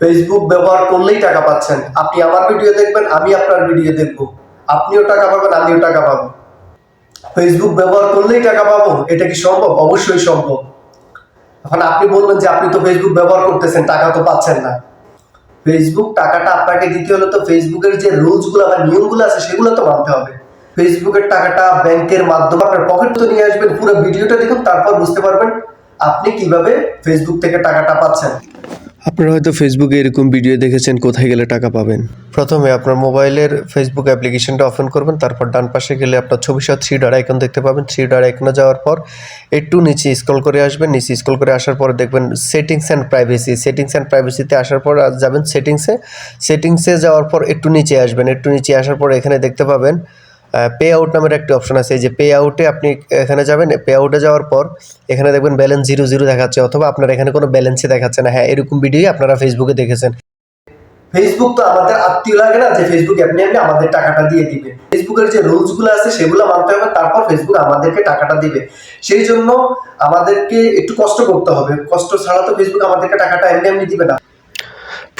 Facebook ব্যবহার করলেই টাকা পাচ্ছেন। আপনি আমার ভিডিও দেখবেন, আমি আপনার ভিডিও দেখব। আপনিও টাকা পাবেন, আমিও টাকা পাবো। ফেসবুক ব্যবহার করলেই টাকা পাবো, এটা কি সম্ভব? অবশ্যই সম্ভব। এখন আপনি বলবেন যে আপনি তো ফেসবুক ব্যবহার করতেছেন, টাকা তো পাচ্ছেন না। ফেসবুক টাকাটা আপনাকে দিতে হলে তো ফেসবুকের যে রুলসগুলো বা নিয়মগুলো আছে, সেগুলো তো মানতে হবে। ফেসবুকের টাকাটা ব্যাংকের মাধ্যমে আপনার পকেট তো নিয়ে আসবেন, পুরো ভিডিওটা দেখুন, তারপর বুঝতে পারবেন আপনি কীভাবে ফেসবুক থেকে টাকাটা পাচ্ছেন। আপনারা হয়তো ফেসবুকে এরকম ভিডিও দেখেছেন, কোথায় গেলে টাকা পাবেন? প্রথমে আপনার মোবাইলের ফেসবুক অ্যাপ্লিকেশনটা ওপেন করবেন, তারপর ডান পাশে গেলে আপনার ছবি সহ থ্রি ডট আইকন দেখতে পাবেন। থ্রি ডট আইকনে যাওয়ার পর একটু নিচে স্ক্রল করে আসবেন। নিচে স্ক্রল করে আসার পর দেখবেন settings and privacy settings and প্রাইভেসিতে আসার পর যাবেন সেটিংসে সেটিংসে যাওয়ার পর একটু নিচে আসবেন। একটু নিচে আসার পর এখানে দেখতে পাবেন পে আউট নামের একটি অপশন আছে। যে পে আউটে আপনি এখানে যাবেন পে আউটে যাওয়ার পর এখানে দেখবেন ব্যালেন্স জিরো জিরো দেখাচ্ছে, অথবা আপনার এখানে কোনো ব্যালেন্সই দেখাচ্ছে না। হ্যাঁ এরকম ভিডিওই আপনারা ফেসবুকে দেখেছেন। ফেসবুক তো আমাদের আত্মীয় লাগে না যে ফেসবুক এমনি এমনি আমাদের টাকাটা দিয়ে দিবে। ফেসবুকের যে রুলসগুলো আছে, সেগুলো মানতে হবে, তারপর ফেসবুক আমাদেরকে টাকাটা দিবে। সেই জন্য আমাদেরকে একটু কষ্ট করতে হবে। কষ্ট ছাড়া তো ফেসবুক আমাদেরকে টাকাটা এমনি এমনি দিবে না।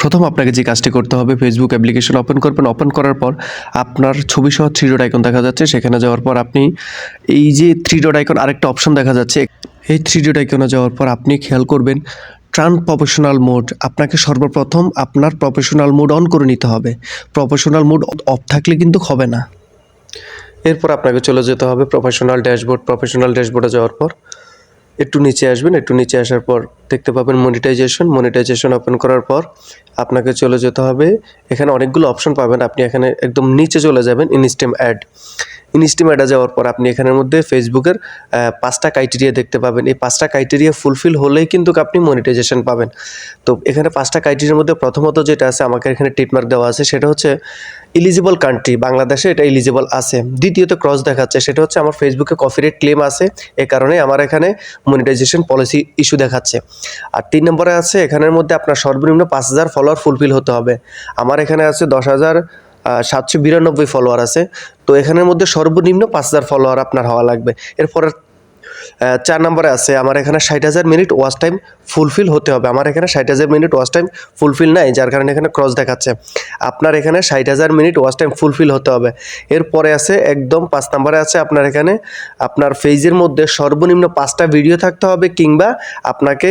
প্রথম আপনাকে যে কাজটি করতে হবে ফেসবুক অ্যাপ্লিকেশন ওপেন করবেন। ওপেন করার পর আপনার ছবি সহ থ্রি ডট আইকন দেখা যাচ্ছে। সেখানে যাওয়ার পর আপনি এই যে থ্রি ডট আইকন আরেকটা অপশন দেখা যাচ্ছে। এই থ্রি ডট আইকনে যাওয়ার পর আপনি খেয়াল করবেন ট্রান প্রফেশনাল মোড আপনাকে সর্বপ্রথম আপনার প্রফেশনাল মোড অন করে নিতে হবে। প্রফেশনাল মোড অফ থাকলে কিন্তু হবে না। এরপর আপনাকে চলে যেতে হবে প্রফেশনাল ড্যাশবোর্ড প্রফেশনাল ড্যাশবোর্ডে যাওয়ার পর একটু নিচে আসবেন, একটু নিচে আসার পর দেখতে পাবেন মনিটাইজেশন মনিটাইজেশন ওপেন করার পর আপনাকে চলে যেতে হবে। এখানে অনেকগুলো অপশন পাবেন, আপনি এখানে একদম নিচে চলে যাবেন ইনস্টেম অ্যাড ইনস্টেম অ্যাডে যাওয়ার পর আপনি এখানের মধ্যে ফেসবুকের পাঁচটা ক্রাইটেরিয়া দেখতে পাবেন। এই পাঁচটা ক্রাইটেরিয়া ফুলফিল হলেই কিন্তু আপনি মনিটাইজেশন পাবেন। তো এখানে পাঁচটা ক্রাইটেরিয়ার মধ্যে প্রথমত যেটা আছে, আমাকে এখানে টিটমার্ক দেওয়া আছে, সেটা হচ্ছে ইলিজিবল কান্ট্রি বাংলাদেশে এটা ইলিজিবল আছে। দ্বিতীয়ত ক্রস দেখাচ্ছে, সেটা হচ্ছে আমার ফেসবুকে কপিরাইট ক্লেম আছে, এ কারণে আমার এখানে মনিটাইজেশন পলিসি ইস্যু দেখাচ্ছে। আর তিন নম্বরে আছে, এখানের মধ্যে আপনার সর্বনিম্ন পাঁচ হাজার ফলোয়ার ফুলফিল হতে হবে। আমার এখানে আছে দশ হাজার সাতশো বিরানব্বই ফলোয়ার আছে। তো এখানের মধ্যে সর্বনিম্ন পাঁচ হাজার ফলোয়ার আপনার হওয়া লাগবে। এরপরে চার নম্বরে আছে, আমার এখানে ষাট হাজার মিনিট ওয়াচ টাইম ফুলফিল হতে হবে। আমার এখানে ষাট হাজার মিনিট ওয়াচ টাইম ফুলফিল নাই, যার কারণে এখানে ক্রস দেখাচ্ছে। আপনার এখানে ষাট হাজার মিনিট ওয়াচ টাইম ফুলফিল হতে হবে। এরপরে আছে, একদম পাঁচ নম্বরে আছে আপনার এখানে, আপনার ফেজের মধ্যে সর্বনিম্ন পাঁচটা ভিডিও থাকতে হবে কিংবা আপনাকে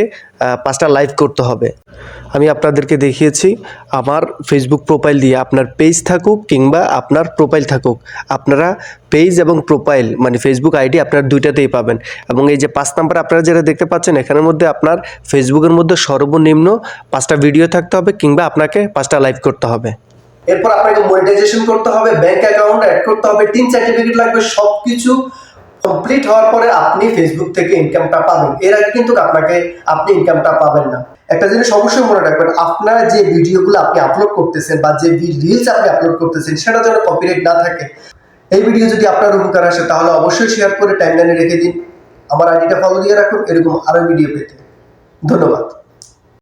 পাঁচটা লাইভ করতে হবে। আমি আপনাদেরকে দেখিয়েছি, আমার ফেসবুক প্রোফাইল দিয়ে আপনার পেজ থাকুক কিংবা আপনার প্রোফাইল থাকুক, আপনারা পেজ এবং প্রোফাইল মানে ফেসবুক আইডি আপনার দুইটাতেই পাবেন। এবং এই যে পাঁচ নাম্বার আপনারা যেটা দেখতে পাচ্ছেন, এখানের মধ্যে আপনার ফেসবুকের মধ্যে সর্বনিম্ন পাঁচটা ভিডিও থাকতে হবে কিংবা আপনাকে পাঁচটা লাইভ করতে হবে। এরপর আপনাকে মনিটাইজেশন করতে হবে ব্যাংক অ্যাকাউন্ট অ্যাড করতে হবে, তিন সার্টিফিকেট লাগবে, সবকিছু কমপ্লিট হওয়ার পরে আপনি ফেসবুক থেকে ইনকামটা পাবেন। এর আগে কিন্তু আপনাকে আপনি ইনকামটা পাবেন না। একটা জিনিস অবশ্যই মনে রাখবেন, আপনার যে ভিডিওগুলো আপনি আপলোড করতেছেন বা যে রিলস আপনি আপলোড করতেছেন সেটা যেন কপিরাইট না থাকে। এই ভিডিও যদি আপনার উপকার আসে, তাহলে অবশ্যই শেয়ার করে টাইমলাইনে রেখে দিন। আমার আইডিটা ফলো দিয়ে রাখুন, এরকম আরও ভিডিও পেতে। ধন্যবাদ।